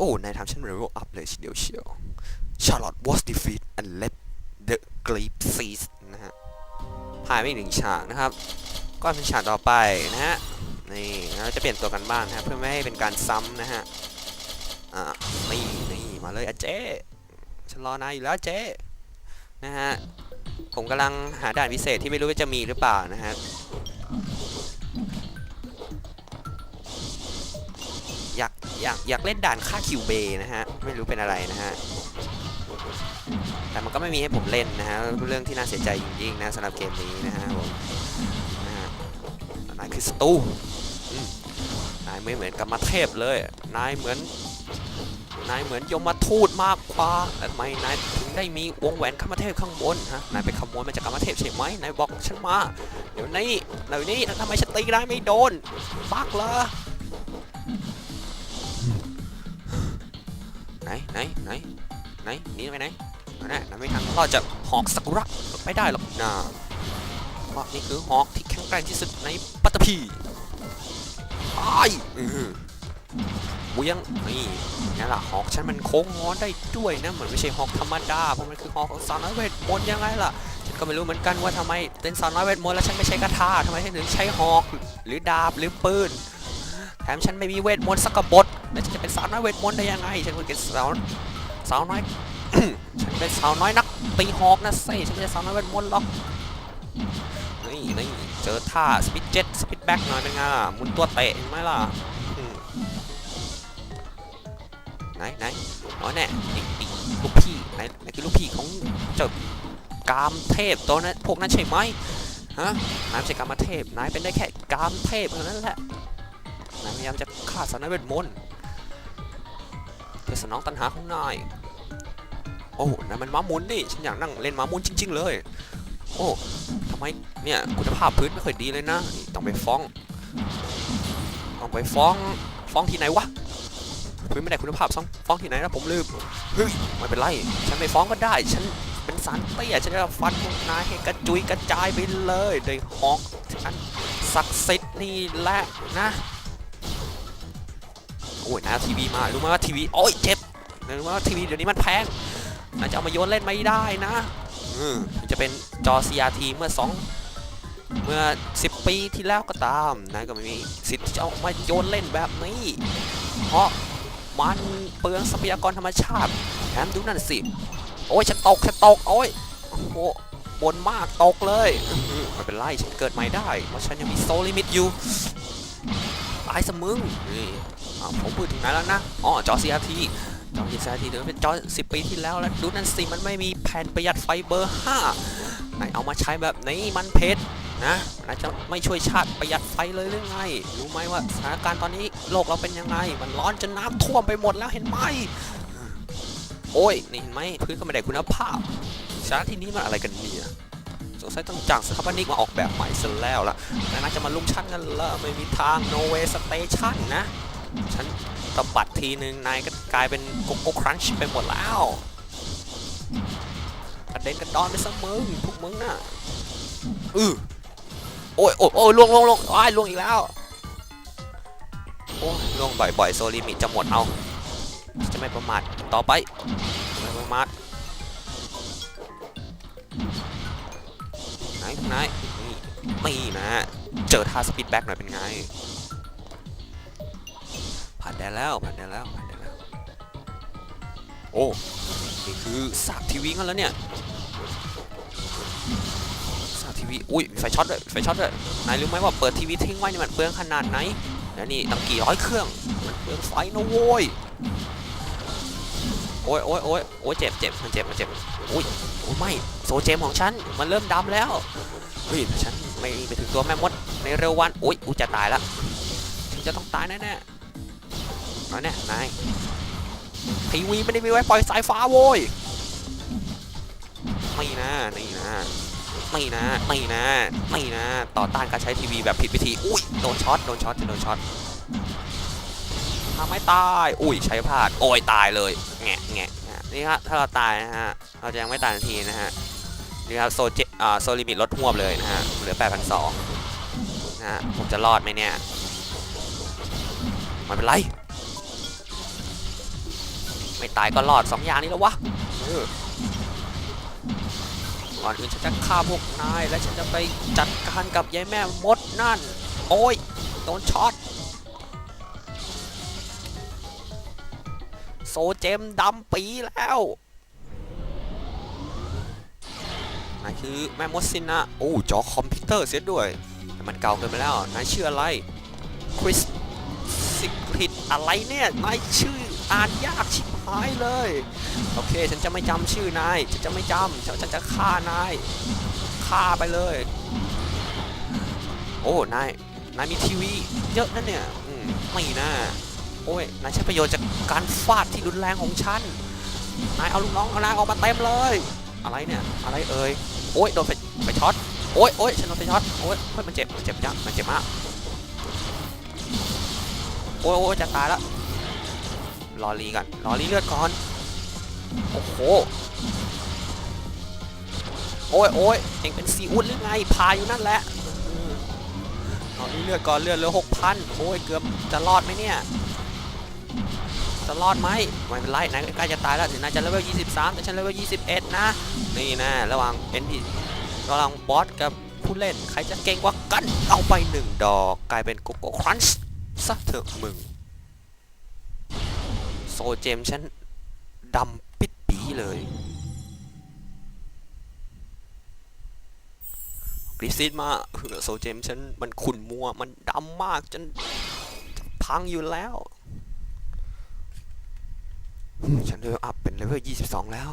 โอ้ นายทำฉันเรเวลอัพเลยทีเดียวเชียว Charlotte was defeat and left the Grape Seas นะฮะผ่านไปอีกหนึ่งฉากนะครับ ก็เป็นฉากต่อไปนะฮะ นี่เราจะเปลี่ยนตัวกันบ้างนะครับเพื่อไม่ให้เป็นการซ้ำนะฮะ อ่า นี่นี่มาเลยอะเจ๊ฉันรอนายอยู่แล้วเจ๊นะฮะ ผมกำลังหาด่านพิเศษที่ไม่รู้ว่าจะมีหรือเปล่านะฮะ อยากอยากเล่นด่านค่าคิวเบนะฮะ ไม่รู้เป็นอะไรนะฮะ แต่มันก็ไม่มีให้ผมเล่นนะฮะ เรื่องที่น่าเสียใจจริงๆนะสำหรับเกมนี้นะฮะผมนะฮะนายคือสตูนายไม่เหมือนกับมาเทพเลย นายเหมือน นายเหมือนยมทูตมากกว่าแต่ทำไมนายถึงได้มีวงแหวนกรรมเทพข้างบนฮะ นายไปขโมยมาจากกรรมเทพใช่ไหมนายบอกฉันมา เดี๋ยวนี้เดี๋ยวนี้ทำไมฉันตีนายไม่โดน บักเหรอ นไหนไหนไหนหนีไปไหนนั่นแหละนั่นไม่ทางรอดจากหอกสักุระไม่ได้หรอกนะเพราะนี่คือหอกที่แข็งแกร่งที่สุดในปัตตภีไอ้ายอื้อหือเวียงนี่นี่ล่ะหอกฉันมันโค้งงอได้ด้วยนะเหมือนไม่ใช่หอกธรรมดาเพราะมันคือหอกของสาวน้อยเวทมนต์ยังไงล่ะฉันก็ไม่รู้เหมือนกันว่าทำไมเป็นสาวน้อยเวทมนต์แล้วฉันไม่ใช้กระทาทำไมฉันถึงใช้หอกหรือดาบหรือปืนแถมฉันไม่มีเวทมนต์สักกระบฏ แล้วจะเป็นสาวน้อยเวทมนต์ได้ยังไงฉันเป็นสาวสาวน้อยฉันเป็นสาวน้อยนักตีหอกนะเซ่ฉันไม่ใช่สาวน้อยเวทมนต์หรอกนี่นี่เจอท่าสปิดเจ็ตสปิดแบ็กหน่อยเป็นไงล่ะมุนตัวเตะเห็นไหมล่ะไหนไหนน้อยแน่ไอ้ไอ้ลูกพี่ไหนไหนคือลูกพี่ของเจ้ากามเทพตัวนั้นพวกนั้นใช่ไหมฮะนายไม่ใช่กามเทพนายเป็นได้แค่กามเทพเท่านั้นแหละนายพยายามจะฆ่าสารเวทมนต์ พื่อสนองตัณหาของนาย โอ้นั่นมันม้าหมุนนี่ฉันอยากนั่งเล่นม้าหมุนจริง ๆ เลย โอ้ทำไมเนี่ยคุณภาพพื้นไม่ค่อยดีเลยนะต้องไปฟ้อง ต้องไปฟ้องฟ้องที่ไหนวะพื้นไม่ได้คุณภาพฟ้องฟ้องที่ไหนนะผมลืมเฮ้ยไม่เป็นไรฉันไม่ฟ้องก็ได้ ฉันเป็นสารเตี้ยฉันจะฟันพวกนายให้กระจุยกระจายไปเลยโดยฮอกฉันศักดิ์สิทธิ์นี่แหละนะ อ้ยนะทีวีมารู้ไหมว่าทีวีโอ้ยเจ็บรู้ไหมว่าทีวีเดี๋ยวนี้มันแพงน่าจะเอามาโยนเล่นไม่ได้นะอืมมันจะเป็นจอ CRT เมื่อ 2 เมื่อ 10 ปีที่แล้วก็ตามนะก็ไม่มีสิทธิ์จะเอามาโยนเล่นแบบนี้ เพราะมันเปลืองทรัพยากรธรรมชาติแถมดูนั่นสิ โอ้ยฉันตกฉันตกโอ้ยโอ้บนมากตกเลยไม่เป็นไรฉันเกิดใหม่ได้เพราะฉันยังมีโซลิมิตอยู่ตายสมึงนี่อ่า ผมพูดถึงไหนแล้วนะอ๋อจอ CRT จอ CRT เดี๋ยวเป็นจอ 10 ปีที่แล้วแล้วดูนั่นสิมันไม่มีแผ่นประหยัดไฟเบอร์5ไหนเอามาใช้แบบนี้มันเพชรนะน่าจะไม่ช่วยชาติประหยัดไฟเลยหรือไง รู้ไหมว่าสถานการณ์ตอนนี้โลกเราเป็นยังไง มันร้อนจนน้ำท่วมไปหมดแล้วเห็นไหมโอ้ยนี่เห็นไหมพื้นก็ไม่ได้คุณภาพสถานที่นี้มันอะไรกันเนี่ยสงสัยต้องจ้างสถาปนิกมาออกแบบใหม่ซะแล้วล่ะน่าจะมาลุมชั้นกันเลยไม่มีทาง no way station นะ ฉันตะบัดทีนึงนายก็กลายเป็นโกโก้ครันช์ไปหมดแล้วกระเด็นกระดอนไปซะมึงพวกมึงน่ะอือโอ้ยโอ้ยโอ้ยล่วงล่วงล่วงอ้ายล่วงอีกแล้วโอ้ยล่วงบ่อยๆโซลิมิตจะหมดเอาจะไม่ประมาทต่อไปไม่ประมาทไหนไหนนี่นี่นะเจอท่าสปีดแบ็กหน่อยเป็นไง แดนแล้วผ่านแดนแล้วผ่านแดนแล้ว โอ้นี่คือสากทีวีกันแล้วเนี่ยสากทีวีอุ้ยมีไฟช็อตด้วยไฟช็อตด้วยนายรู้ไหมว่าเปิดทีวีทิ้งไว้นี่มันเปลืองขนาดไหนแล้วนี่ตั้งกี่ร้อยเครื่องมันเปลืองไฟนะโว้ยโอ้ยโอ้ยโอ้ยโอ้ยเจ็บเจ็บมันเจ็บมันเจ็บอุ้ยโอ้ยไม่โซเจมของฉันมันเริ่มดำแล้วเฮ้ยฉันไม่ไปถึงตัวแม่มดในเร็ววันโอ้ยกูจะตายละฉันจะต้องตายแน่ๆ น้อยเนี่ยนายทีวีไม่ได้มีไว้ปล่อยสายฟ้าโว้ยไม่นะนี่นะไม่นะไม่นะไม่นะ ต่อต้านการใช้ทีวีแบบผิดวิธีอุ้ยโดนช็อตโดนช็อตจะโดนช็อตทำไม่ตาย อุ้ยใช้พลาดโอ้ยตายเลยแงะแงะนะนี่ฮะถ้าเราตายนะฮะเราจะยังไม่ตายทันทีนะฮะนี่ครับโซเจอ่าโซลิมิตลดหวเลยนะฮะเหลือ8,200นะฮะผมจะรอดไหมเนี่ยไม่เป็นไร ไม่ตายก็รอดสองอย่างนี้แล้ววะก่อนอื่นฉันจะฆ่าพวกนาย และฉันจะไปจัดการกับยายแม่มดนั่น โอ้ยโดนช็อตโซเจมดำปีแล้วนายคือแม่มดสินนะโอ้จอคอมพิวเตอร์เสียด้วยแต่มันเก่าเกินไปแล้วนายชื่ออะไรคริสสิกริดอะไรเนี่ยนายชื่ออ่านยากชิบายเลย โอเค ฉันจะไม่จำชื่อนาย ฉันจะไม่จำฉันจะฆ่านาย ฆ่าไปเลย โอ้ นาย นายมีทีวีเยอะนั่นเนี่ยอืมไม่นะโอ้ย นายใช้ประโยชน์จากการฟาดที่รุนแรงของฉัน นายเอาลูกน้องเอานายออกมาเต็มเลย อะไรเนี่ย อะไรเอ่ย โอ้ย โดนไฟไฟช็อต โอ้ยโอ้ยฉันโดนไฟช็อต โอ้ยเฮ้ยมันเจ็บ มันเจ็บจังมันเจ็บมาก โอ้ยโอ้ยจะตายแล้ว รอรีกันรอรีเลือดก่อน โอ้โห โอ้ยโอ้ยเองเป็นซีอุดหรือไง พาอยู่นั่นแหละรอรีเลือดก่อนเลือดเหลือหกพันโอ้ยเกือบจะรอดไหมเนี่ย จะรอดไหมไม่เป็นไรนายใกล้จะตายแล้วถึงนายจะเลเวล23 แต่ฉันเลเวล21 นะ นี่นะ ระหว่าง NP ระหว่างบอสกับผู้เล่น ใครจะเก่งกว่ากัน เอาไปหนึ่งดอก กลายเป็นโกโก้ครันช์ซะเถอะมึง ซเจมฉันดำปิดปีเลยกรีซิดมาเออโซเจมฉันมันขุ่นมัว มันดำมากจนจพังอยู่แล้ว ฉันเลเวลอัพเป็นเลเวล 22 แล้ว